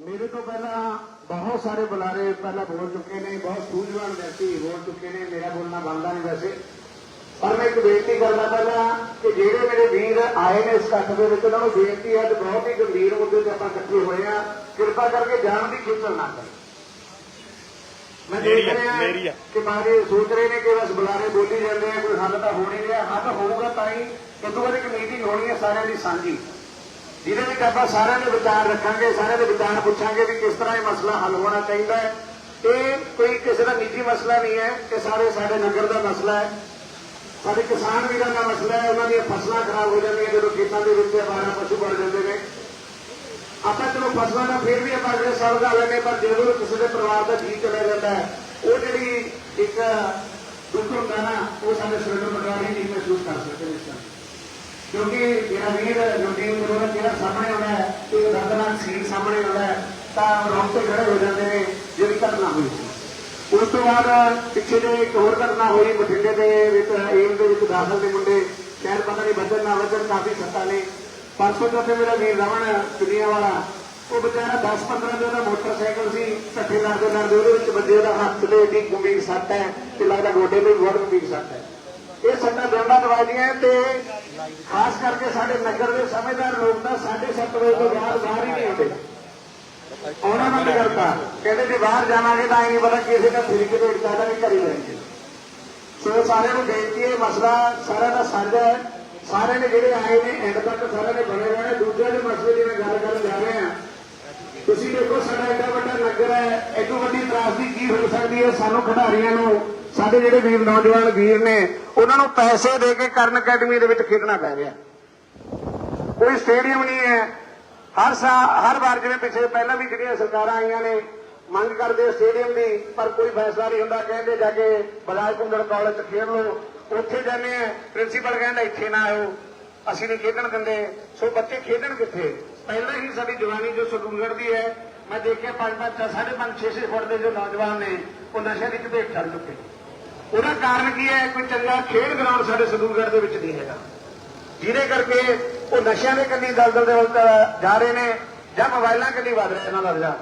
ਮੇਰੇ ਤੋਂ ਪਹਿਲਾਂ ਬਹੁਤ ਸਾਰੇ ਬੁਲਾਰੇ ਪਹਿਲਾਂ ਬੋਲ ਚੁੱਕੇ ਨੇ ਬਹੁਤ ਸੂਝਵਾਨ ਵਿਅਕਤੀ ਬੋਲ ਚੁੱਕੇ ਨੇ ਮੇਰਾ ਬੋਲਣਾ ਬਣਦਾ ਨਹੀਂ ਵੈਸੇ। ਪਰ ਮੈਂ ਇੱਕ ਬੇਨਤੀ ਕਰਦਾ ਪਹਿਲਾਂ ਕਿ ਜਿਹੜੇ ਮੇਰੇ ਵੀਰ ਆਏ ਨੇ ਇਸ ਇਕੱਠ ਦੇ ਵਿੱਚ ਉਹਨਾਂ ਨੂੰ ਬੇਨਤੀ ਹੈ ਕਿ ਬਹੁਤ ਹੀ ਗੰਭੀਰ ਮੁੱਦੇ ਤੇ ਆਪਾਂ ਇਕੱਠੇ ਹੋਏ ਆ ਕਿਰਪਾ ਕਰਕੇ ਜਾਣ ਦੀ ਖੇਚਲ ਨਾ ਕਰੋ। ਮੈਂ ਦੇਖ ਰਿਹਾ। ਕਿ ਬਾਰੇ ਸੋਚ ਰਹੇ ਨੇ ਕਿ ਬਸ ਬੁਲਾਰੇ ਬੋਲੀ ਜਾਂਦੇ ਆ ਕੋਈ ਹੱਲ ਤਾਂ ਹੋ ਨਹੀਂ ਹੱਲ ਹੋਊਗਾ ਤਾਂ ਹੀ। ਕਿਉਂਕਿ ਉਹਦੀ ਇੱਕ ਮੀਟਿੰਗ ਹੋਣੀ ਹੈ ਸਾਰਿਆਂ ਦੀ ਸਾਂਝੀ। ਜਿਹਦੇ ਵਿੱਚ ਆਪਾਂ ਸਾਰਿਆਂ ਦੇ ਵਿਚਾਰ ਰੱਖਾਂਗੇ, ਸਾਰਿਆਂ ਦੇ ਵਿਚਾਰ ਪੁੱਛਾਂਗੇ ਵੀ ਕਿਸ ਤਰ੍ਹਾਂ ਇਹ ਮਸਲਾ ਹੱਲ ਹੋਣਾ ਚਾਹੀਦਾ ਹੈ। ਇਹ ਕੋਈ ਕਿਸੇ ਦਾ ਨਿੱਜੀ ਮਸਲਾ ਨਹੀਂ ਹੈ ਕਿ ਸਾਰੇ ਸਾਡੇ ਨਗਰ ਦਾ ਮਸਲਾ ਹੈ। ਸਾਡੇ ਕਿਸਾਨ ਵੀਰਾਂ ਦਾ ਮਸਲਾ ਹੈ, ਉਹਨਾਂ ਦੀਆਂ ਫਸਲਾਂ ਖਰਾਬ ਹੋ ਜਾਂਦੀਆਂ ਜਦੋਂ ਖੇਤਾਂ ਦੇ ਵਿੱਚ ਆਵਾਰਾ ਪਸ਼ੂ ਵੜ ਜਾਂਦੇ ਨੇ। ਆਪਾਂ ਚਲੋ ਫਸਲਾਂ ਦਾ ਫਿਰ ਵੀ ਆਪਾਂ ਅਗਲੇ ਸਾਲ ਦਾ ਲੈਣੇ ਪਰ ਜਦੋਂ ਕਿਸੇ ਦੇ ਪਰਿਵਾਰ ਦਾ ਜੀ ਚਲਾ ਜਾਂਦਾ ਹੈ, ਉਹ ਜਿਹੜੀ ਇੱਕ ਦੁੱਖ ਹੁੰਦਾ ਨਾ, ਉਹ ਸਾਡੇ ਸਿਰ ਹੀ ਨਹੀਂ ਮਹਿਸੂਸ ਕਰ ਸਕਦੇ ਇਸ ਤਰ੍ਹਾਂ ਕਿਉਂਕਿ ਜਿਹੜਾ ਵੀਰ ਨਵਦੀਪ ਗੁਰੂ ਦਾ ਜਿਹੜਾ ਸਾਹਮਣੇ ਆਉਂਦਾ ਹੈ ਇੱਕ ਦਰਦਨਾਕ ਸੀਨ ਸਾਹਮਣੇ ਆਉਂਦਾ ਤਾਂ ਰੌਂਗਟੇ ਖੜੇ ਹੋ ਜਾਂਦੇ ਨੇ, ਜਿਹੜੀ ਘਟਨਾ ਹੋਈ ਸੀ। ਉਸ ਤੋਂ ਬਾਅਦ ਪਿੱਛੇ ਜੇ ਇੱਕ ਹੋਰ ਘਟਨਾ ਹੋਈ, ਬਠਿੰਡੇ ਦੇ ਵਿੱਚ ਏਮ ਦੇ ਵਿੱਚ ਦਾਖਲ ਦੇ ਮੁੰਡੇ, ਸ਼ਾਇਦ ਪਤਾ ਨਹੀਂ ਵੱਜਣ ਨਾ ਵੱਜਣ, ਕਾਫੀ ਸੱਟਾਂ ਨੇ। ਪਰਸੋਂ ਚੌਥੇ ਮੇਰਾ ਵੀਰ ਰਮਨ ਦੁਨੀਆ ਵਾਲਾ ਉਹ ਵਿਚਾਰਾ 10-15 ਦਿਨ ਦਾ ਮੋਟਰਸਾਈਕਲ ਸੀ, ਸੱਠੇ ਲੜਦੇ ਲੜਦੇ ਉਹਦੇ ਵਿੱਚ ਵੱਜੇ ਉਹਦਾ ਹੱਥ ਤੇ ਏਡੀ ਗੰਭੀਰ ਸੱਟ ਹੈ ਤੇ ਲੱਗਦਾ ਗੋਡੇ ਤੇ ਵੀ ਬਹੁਤ ਗੰਭੀਰ ਸੱਟ ਹੈ। ਇਹ ਸੱਟਾਂ ਦੰਦਾਂ ਦਵਾਈਆਂ ਤੇ ਖਾਸ ਕਰਕੇ ਸਾਡੇ ਨਗਰ ਦੇ ਸਮਝਦਾਰ ਲੋਕ ਤਾਂ 7:30 ਵਜੇ ਤੋਂ ਬਾਅਦ ਬਾਹਰ ਹੀ ਨਹੀਂ ਆਉਂਦੇ। ਉਹਨਾਂ ਨੂੰ ਨਹੀਂ ਕਰਤਾ ਕਹਿੰਦੇ ਜੇ ਬਾਹਰ ਜਾਵਾਂਗੇ ਤਾਂ ਇਹ ਨਹੀਂ ਪਤਾ ਕਿਸੇ ਦਾ ਫਿਰਕ ਦੇ ਇੱਟਾਂ ਵੀ ਕਰੀ ਜਾਣਗੇ। ਸੋ ਸਾਰਿਆਂ ਨੂੰ ਬੇਨਤੀ ਹੈ, ਮਸਲਾ ਸਾਰਿਆਂ ਦਾ ਸਾਂਝਾ ਹੈ। ਸਾਰੇ ਨੇ ਜਿਹੜੇ ਆਏ ਨੇ ਐਂਡ ਤੱਕ ਸਾਰਿਆਂ ਨੇ ਬਣੇ ਰਹਿਣੇ। ਦੂਜਿਆਂ ਦੇ ਮਸਲੇ ਦੀ ਮੈਂ ਗੱਲ ਕਰਨ ਜਾ ਰਹੇ ਹਾਂ। ਤੁਸੀਂ ਦੇਖੋ, ਸਾਡਾ ਐਡਾ ਵੱਡਾ ਨਗਰ ਹੈ ਐਡੋ ਵੱਡੀ ਤਰਾਸਦੀ ਕੀ ਹੋ ਸਕਦੀ ਹੈ? ਸਾਨੂੰ ਖਿਡਾਰੀਆਂ ਨੂੰ, ਸਾਡੇ ਜਿਹੜੇ ਵੀਰ ਨੌਜਵਾਨ ਵੀਰ ਨੇ, ਉਹਨਾਂ ਨੂੰ ਪੈਸੇ ਦੇ ਕੇ ਕਰਨ ਅਕੈਡਮੀ ਦੇ ਵਿੱਚ ਖੇਡਣਾ ਪੈ ਰਿਹਾ। ਕੋਈ ਸਟੇਡੀਅਮ ਨਹੀਂ ਹੈ ਹਰ ਸਾ, ਹਰ ਵਾਰ ਜਿਵੇਂ ਪਿਛਲੇ ਪਹਿਲਾਂ ਵੀ ਜਿਹੜੀਆਂ ਸਰਕਾਰਾਂ ਆਈਆਂ ਨੇ, ਮੰਗ ਕਰਦੇ ਸਟੇਡੀਅਮ ਦੀ, ਪਰ ਕੋਈ ਫੈਸਲਾ ਨਹੀਂ ਹੁੰਦਾ, ਕਹਿੰਦੇ ਜਾ ਕੇ ਬਲਾਜ ਕੁੰਡਲ ਕਾਲਜ ਚ ਖੇਡ ਲਓ। ਉੱਥੇ ਜਾਂਦੇ ਆ, ਪ੍ਰਿੰਸੀਪਲ ਕਹਿੰਦਾ ਇੱਥੇ ਨਾ ਆਓ ਅਸੀਂ ਨਹੀਂ ਖੇਡਣ ਦਿੰਦੇ। ਸੋ ਬੱਚੇ ਖੇਡਣ ਕਿੱਥੇ? ਪਹਿਲਾਂ ਹੀ ਸਾਡੀ ਜਵਾਨੀ ਜੋ ਸਤੂਗੜ ਦੀ ਹੈ, ਮੈਂ ਦੇਖਿਆ ਪੰਜ ਪੰਜ ਸਾਢੇ ਪੰਜ 6 6 ਫੁੱਟ ਦੇ ਜੋ ਨੌਜਵਾਨ ਨੇ, ਉਹ ਨਸ਼ੇ ਦੀ ਚਪੇਟ ਚੜ ਚੁੱਕੇ ਉਹਦਾ ਕਾਰਨ ਕੀ ਹੈ? ਕੋਈ ਚੰਗਾ ਖੇਡ ਗਰਾਊਂਡ ਸਾਡੇ ਸਤੂਗੜ ਦੇ ਵਿੱਚ ਨਹੀਂ ਹੈਗਾ। ਜਿਹਦੇ ਕਰਕੇ ਉਹ ਨਸ਼ਿਆਂ ਦੇ ਕੰਨੀ ਦਲਦਲ ਦੇ ਵੱਲ ਜਾ ਰਹੇ ਨੇ, ਜਾਂ ਮੋਬਾਈਲਾਂ ਕੰਨੀ ਵੱਧ ਰਿਹਾ ਇਹਨਾਂ ਦਾ ਰੁਝਾਨ।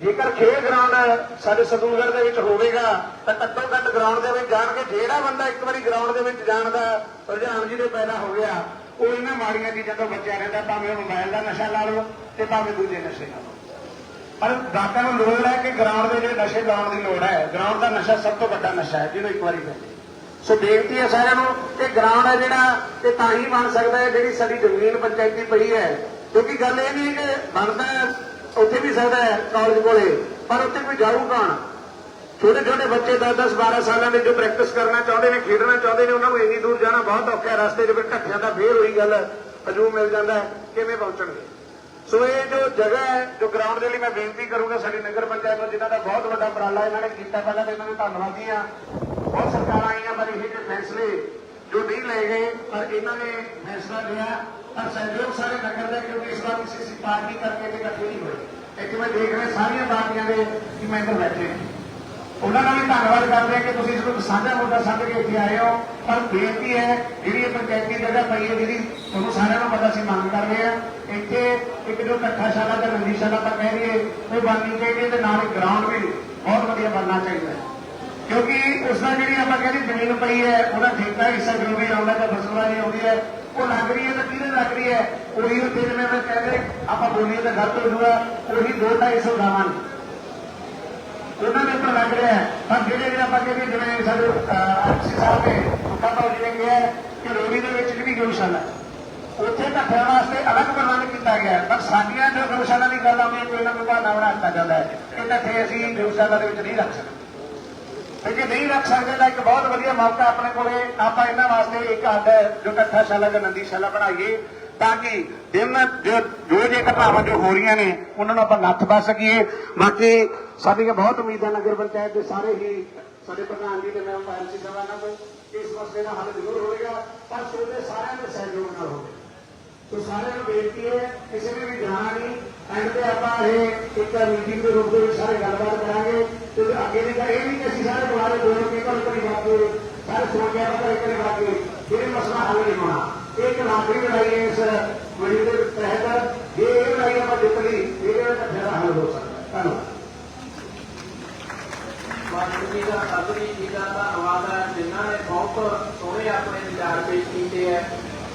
ਜੇਕਰ ਖੇਡ ਗਰਾਊਂਡ ਸਾਡੇ ਸਤੂਗੜ ਦੇ ਵਿੱਚ ਹੋਵੇਗਾ, ਤਾਂ ਘੱਟੋ ਘੱਟ ਗਰਾਊਂਡ ਦੇ ਵਿੱਚ ਜਾਣ ਕੇ ਜਿਹੜਾ ਬੰਦਾ ਇੱਕ ਵਾਰੀ ਗਰਾਊਂਡ ਦੇ ਵਿੱਚ ਜਾਣ ਦਾ ਰੁਝਾਨ ਜਿਹਦੇ ਪੈਦਾ ਹੋ ਗਿਆ, ਉਹ ਇਹਨਾਂ ਮਾੜੀਆਂ ਚੀਜ਼ਾਂ ਤੋਂ ਬਚਿਆ ਰਹਿੰਦਾ, ਭਾਵੇਂ ਉਹ ਮੋਬਾਈਲ ਦਾ ਨਸ਼ਾ ਲਾ ਲਓ ਤੇ ਭਾਵੇਂ ਦੂਜੇ ਨਸ਼ੇ ਲਾ ਲਓ। ਪਰ ਡਾਕਟਰ ਨੂੰ ਲੋੜ ਹੈ ਕਿ ਗਰਾਊਂਡ ਦੇ ਜਿਹੜੇ ਨਸ਼ੇ ਲਾਉਣ ਦੀ ਲੋੜ ਹੈ ਗਰਾਊਂਡ ਦਾ ਨਸ਼ਾ ਸਭ ਤੋਂ ਵੱਡਾ ਨਸ਼ਾ ਹੈ, ਜਿਹਨੂੰ ਇੱਕ ਵਾਰੀ ਕਹਿੰਦੇ। ਸੋ ਬੇਨਤੀ ਹੈ ਸਾਰਿਆਂ ਨੂੰ ਕਿ ਗਰਾਊਂਡ ਹੈ ਜਿਹੜਾ ਇਹ ਤਾਂ ਹੀ ਬਣ ਸਕਦਾ ਹੈ, ਜਿਹੜੀ ਸਾਡੀ ਜ਼ਮੀਨ ਪੰਚਾਇਤੀ ਪਈ ਹੈ। ਕਿਉਂਕਿ ਗੱਲ ਇਹ ਨਹੀਂ ਕਿ ਬਣਦਾ ਉੱਥੇ ਵੀ ਸਕਦਾ ਹੈ ਕਾਲਜ ਕੋਲੇ, ਪਰ ਉੱਥੇ ਕੋਈ ਜਾਊ ਕੌਣ? ਛੋਟੇ ਛੋਟੇ ਬੱਚੇ 10 10 12 ਸਾਲਾਂ ਦੇ ਜੋ ਪ੍ਰੈਕਟਿਸ ਕਰਨਾ ਚਾਹੁੰਦੇ ਨੇ, ਖੇਡਣਾ ਚਾਹੁੰਦੇ ਨੇ, ਉਹਨਾਂ ਨੂੰ ਇੰਨੀ ਦੂਰ ਜਾਣਾ ਬਹੁਤ ਔਖਾ ਹੈ, ਰਸਤੇ 'ਚ ਫਿਰ ਢੱਠਿਆਂ ਦਾ ਫੇਰ ਹੋਈ ਗੱਲ ਹਜੂਮ ਮਿਲ ਜਾਂਦਾ ਕਿਵੇਂ ਪਹੁੰਚਣਗੇ? ਸੋ ਇਹ ਜੋ ਜਗ੍ਹਾ ਹੈ, ਜੋ ਗਰਾਊਂਡ ਦੇ ਲਈ ਮੈਂ ਬੇਨਤੀ ਕਰੂੰਗਾ ਸਾਡੀ ਨਗਰ ਪੰਚਾਇਤ ਨੂੰ ਜਿਨ੍ਹਾਂ ਦਾ ਬਹੁਤ ਵੱਡਾ ਉਪਰਾਲਾ ਇਹਨਾਂ ਨੇ ਕੀਤਾ, ਪਹਿਲਾਂ ਤਾਂ ਇਹਨਾਂ ਨੂੰ ਧੰਨਵਾਦੀ ਆ ਬਹੁਤ ਸਰਕਾਰਾਂ ਆਈਆਂ, ਪਰ ਇਹ ਜਿਹੇ ਫੈਸਲੇ ਜੋ ਨਹੀਂ ਲਏ ਗਏ, ਪਰ ਇਹਨਾਂ ਨੇ ਫੈਸਲਾ ਲਿਆ, ਪਰ ਸਹਿਯੋਗ ਸਾਰੇ ਨਗਰ ਦਾ ਕਿਉਂਕਿ ਇਸ ਵਾਰ ਕਿਸੇ ਪਾਰਟੀ ਕਰਕੇ ਤੇ ਇਕੱਠੇ ਨਹੀਂ ਹੋਏ। ਇੱਥੇ ਮੈਂ ਦੇਖ ਰਿਹਾ ਸਾਰੀਆਂ ਪਾਰਟੀਆਂ ਦੇ ਕਿ ਮੈਂਬਰ ਬੈਠੇ ਉਹਨਾਂ ਦਾ ਵੀ ਧੰਨਵਾਦ ਕਰਦੇ ਹਾਂ ਕਿ ਤੁਸੀਂ ਇਸ ਨੂੰ ਸਾਂਝਾ ਮੁੱਦਾ ਸਮਝ ਕੇ ਇੱਥੇ ਆਏ ਹੋ, ਪਰ ਬੇਨਤੀ ਹੈ, ਜਿਹੜੀ ਇਹ ਪੰਚਾਇਤੀ ਜਗ੍ਹਾ ਪਈ ਹੈ ਜਿਹੜੀ ਤੁਹਾਨੂੰ ਸਾਰਿਆਂ ਨੂੰ ਪਤਾ ਸੀ ਮੰਗ ਕਰ ਰਹੇ ਆ ਇੱਥੇ ਇੱਕ ਜੋ ਇਕੱਠਾ ਸ਼ਾਲਾ ਤੇ ਰੰਗੀ ਸ਼ਾਲਾ ਆਪਾਂ ਕਹਿ ਰਹੀਏ ਉਹ ਬਣਨੀ ਚਾਹੀਦੀ ਹੈ ਤੇ ਨਾਲ ਇੱਕ ਗਰਾਊਂਡ ਵੀ ਬਹੁਤ ਵਧੀਆ ਬਣਨਾ ਚਾਹੀਦਾ ਹੈ। ਕਿਉਂਕਿ ਉਸ ਦਾ ਜਿਹੜੀ ਆਪਾਂ ਕਹਿੰਦੇ ਜ਼ਮੀਨ ਪਈ ਹੈ, ਉਹਦਾ ਠੇਕਾ ਹਿੱਸਾ ਜ਼ਰੂਰੀ ਆਉਂਦਾ ਤੇ ਫਸਲਾਂ ਨਹੀਂ ਆਉਂਦੀ ਹੈ, ਉਹ ਲੱਗ ਰਹੀ ਹੈ ਤਾਂ ਕਿਹਦੇ ਲੱਗ ਰਹੀ ਹੈ? ਉਹੀ ਉੱਥੇ ਜਿਵੇਂ ਮੈਂ ਕਹਿੰਦੇ ਆਪਾਂ ਬੋਲੀਏ ਤਾਂ ਗਲਤ ਹੋ ਜੂਗਾ ਉਹੀ 2-250 ਗਾਵਾਂ ਉਹਨਾਂ ਦੇ ਉੱਪਰ ਲੱਗ ਰਿਹਾ ਪਰ ਜਿਹੜੇ ਜਿਹੜੇ ਆਪਾਂ ਕਹਿੰਦੇ ਜਿਵੇਂ ਸਾਡੇ ਆਰਸੀ ਸਾਹਿਬ ਨੇ ਕਹਤਾ ਜਿਵੇਂ ਕਿਹਾ ਕਿ ਰੋਵੀ ਦੇ ਵਿੱਚ ਜਿਹੜੀ ਗਊਸ਼ਾਲਾ ਹੈ, ਉੱਥੇ ਧੱਕਿਆਂ ਵਾਸਤੇ ਅਲੱਗ ਪ੍ਰਬੰਧ ਕੀਤਾ ਗਿਆ ਪਰ ਸਾਡੀਆਂ ਜੋ ਗਊਸ਼ਾਲਾ ਦੀ ਗੱਲ ਆਉਂਦੀ ਹੈ, ਕੋਈ ਨਾ ਕੋਈ ਬਹਾਨਾ ਬਣਾ ਦਿੱਤਾ ਜਾਂਦਾ ਹੈ ਕਿ ਧੱਕੇ ਅਸੀਂ ਗਊਸ਼ਾਲਾ ਦੇ ਵਿੱਚ ਨਹੀਂ ਰੱਖ ਸਕਦੇ। ਤੇ ਜੇ ਨਹੀਂ ਰੱਖ ਸਕਦੇ ਤਾਂ ਇੱਕ ਬਹੁਤ ਵਧੀਆ ਮੌਕਾ ਆਪਣੇ ਕੋਲੇ। ਆਪਾਂ ਇਹਨਾਂ ਵਾਸਤੇ ਇੱਕ ਹੱਦ ਜੋ ਇਕੱਠਾ ਸ਼ਾਲਾ ਜਾਂ ਨੰਦੀ ਸ਼ਾਲਾ ਬਣਾਈਏ ਤਾਂ ਕਿ ਦਿਨ ਜੋ ਜੋ ਜੇ ਘਟਨਾਵਾਂ ਜੋ ਹੋ ਰਹੀਆਂ ਨੇ, ਉਹਨਾਂ ਨੂੰ ਆਪਾਂ ਨੱਥ ਪਾ ਸਕੀਏ। ਬਾਕੀ ਸਾਡੀਆਂ ਬਹੁਤ ਉਮੀਦਾਂ ਨਗਰ ਪੰਚਾਇਤ ਦੇ ਸਾਰੇ ਹੀ, ਸਾਡੇ ਪ੍ਰਧਾਨ ਜੀ ਤੇ ਮੈਂ ਐਮਸੀ ਸਾਹਿਬਾਨਾਂ ਤੋਂ ਇਸ ਮਸਲੇ ਦਾ ਹੱਲ ਜ਼ਰੂਰ ਹੋਵੇਗਾ, ਪਰ ਤੁਹਾਡੇ ਸਾਰਿਆਂ ਦੇ ਸਹਿਯੋਗ ਨਾਲ ਹੋਵੇ। ਸੋ ਸਾਰਿਆਂ ਨੂੰ ਬੇਨਤੀ ਹੈ, ਕਿਸੇ ਨੇ ਵੀ ਜਾਣਾ ਨਹੀਂ, ਐਂਡ ਤੇ ਆਪਾਂ ਇਹ ਇੱਕ ਮੀਟਿੰਗ ਦੇ ਰੂਪ ਦੇ ਵਿੱਚ ਸਾਰੇ ਗੱਲਬਾਤ ਕਰਾਂਗੇ। ਤੇ ਅੱਗੇ ਦੀ ਤਾਂ ਇਹ ਵੀ ਕਿ ਅਸੀਂ ਸਾਰੇ जोड़ के कल करी जाके हर सो गया कल करी जाके फिर मसला हल नहीं होना एक नागरिक लड़ाई है इस मुहिम के तहत ये एक लड़ाई आप जित ली ये फैसला हल हो सकता है धन्यवाद ਵਾਹਿਗੁਰੂ ਜੀ ਦਾ ਸਤਿ ਜੀ ਦਾ ਧੰਨਵਾਦ। ਹੈ ਜਿਨ੍ਹਾਂ ਨੇ ਬਹੁਤ ਸੋਹਣੇ ਆਪਣੇ ਵਿਚਾਰ ਪੇਸ਼ ਕੀਤੇ ਹੈ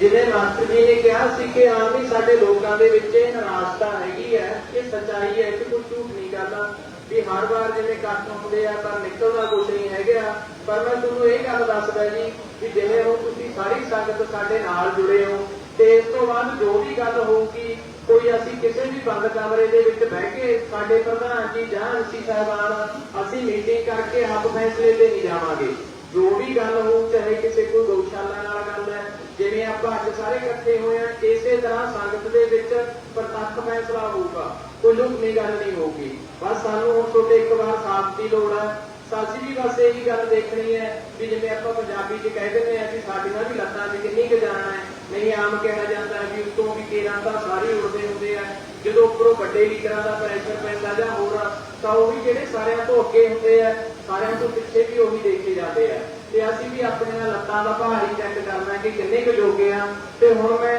ਜਿਹਦੇ ਮੰਤਰ ਜੀ ਨੇ ਕਿਹਾ ਸੀ ਕਿ ਹਾਂ ਵੀ ਸਾਡੇ ਲੋਕਾਂ ਦੇ ਵਿੱਚ ਇਹ ਨਰਾਜ਼ਤਾ ਹੈਗੀ ਹੈ ਇਹ ਸੱਚਾਈ ਹੈ ਕਿ ਕੋਈ ਝੂਠ ਨਹੀਂ ਕਰਦਾ ਵੀ ਹਰ ਵਾਰ ਜਿਵੇਂ ਇਕੱਠ ਹੁੰਦੇ ਆ ਤਾਂ ਨਿਕਲਦਾ ਕੁਝ ਨਹੀਂ ਹੈਗਾ। ਪਰ ਮੈਂ ਤੁਹਾਨੂੰ ਇਹ ਗੱਲ ਦੱਸਦਾ ਜੀ ਵੀ ਜਿਵੇਂ ਹੁਣ ਤੁਸੀਂ ਸਾਰੀ ਸੰਗਤ ਸਾਡੇ ਨਾਲ ਜੁੜੇ ਹੋ, ਤੇ ਇਸ ਤੋਂ ਬਾਅਦ ਜੋ ਵੀ ਗੱਲ ਹੋਊਗੀ, ਕੋਈ ਅਸੀਂ ਕਿਸੇ ਵੀ ਬੰਦ ਕਮਰੇ ਦੇ ਵਿੱਚ ਬਹਿ ਕੇ ਸਾਡੇ ਪ੍ਰਧਾਨ ਜੀ ਜਾਂ ਅਸੀਂ ਸਾਹਿਬਾਨ, ਅਸੀਂ ਮੀਟਿੰਗ ਕਰਕੇ ਆਪ ਫੈਸਲੇ ਤੇ ਨਹੀਂ ਜਾਵਾਂਗੇ। ਜੋ ਵੀ ਗੱਲ ਹੋਊ, ਚਾਹੇ ਕਿਸੇ ਕੋਈ ਗਊਸ਼ਾਲਾ ਨਾਲ ਗੱਲ ਹੈ, ਜਿਵੇਂ ਆਪਾਂ ਅੱਜ ਸਾਰੇ ਇਕੱਠੇ ਹੋਏ ਆ ਇਸੇ ਤਰ੍ਹਾਂ ਸੰਗਤ ਦੇ ਵਿੱਚ ਪ੍ਰਤੱਖ ਫੈਸਲਾ ਹੋਊਗਾ। ਕੋਈ ਲੁਕਮੀ ਗੱਲ ਨਹੀਂ ਹੋਊਗੀ। ਬਸ ਸਾਨੂੰ ਹੁਣ ਤੁਹਾਡੇ ਇੱਕ ਵਾਰ ਸਾਥ ਦੀ ਲੋੜ ਹੈ ਸਾਸੀ ਵੀ ਬਸ ਇਹੀ ਗੱਲ ਦੇਖਣੀ ਹੈ ਵੀ ਜਿਵੇਂ ਆਪਾਂ ਪੰਜਾਬੀ 'ਚ ਕਹਿ ਦਿੰਦੇ ਆ ਕਿ ਸਾਡੀਆਂ ਵੀ ਲੱਤਾਂ 'ਚ ਕਿੰਨੀ ਕੁ ਜਾਣਾ ਹੈ। ਨਹੀਂ ਆਮ ਕਿਹਾ ਜਾਂਦਾ ਵੀ ਉਤੋਂ ਵੀ ਕੇਰਾਂ ਤਾਂ ਸਾਰੇ ਉੜਦੇ ਹੁੰਦੇ ਆ। ਜਦੋਂ ਉੱਪਰੋਂ ਵੱਡੇ ਲੀਡਰਾਂ ਦਾ ਪ੍ਰੈਸ਼ਰ ਪੈਂਦਾ ਜਾਂ ਹੋਰ ਤਾਂ ਉਹ ਵੀ ਜਿਹੜੇ ਸਾਰਿਆਂ ਤੋਂ ਅੱਗੇ ਹੁੰਦੇ ਆ, ਸਾਰਿਆਂ ਤੋਂ ਪਿੱਛੇ ਵੀ ਉਹੀ ਦੇਖੇ ਜਾਂਦੇ ਆ। ਤੇ ਅਸੀਂ ਵੀ ਆਪਣੇ ਲੱਤਾਂ ਦਾ ਭਾਰ ਹੀ ਚੈੱਕ ਕਰਨਾ ਕਿ ਕਿੰਨੇ ਕੁ ਜੋਗੇ ਆ। ਤੇ ਹੁਣ ਮੈਂ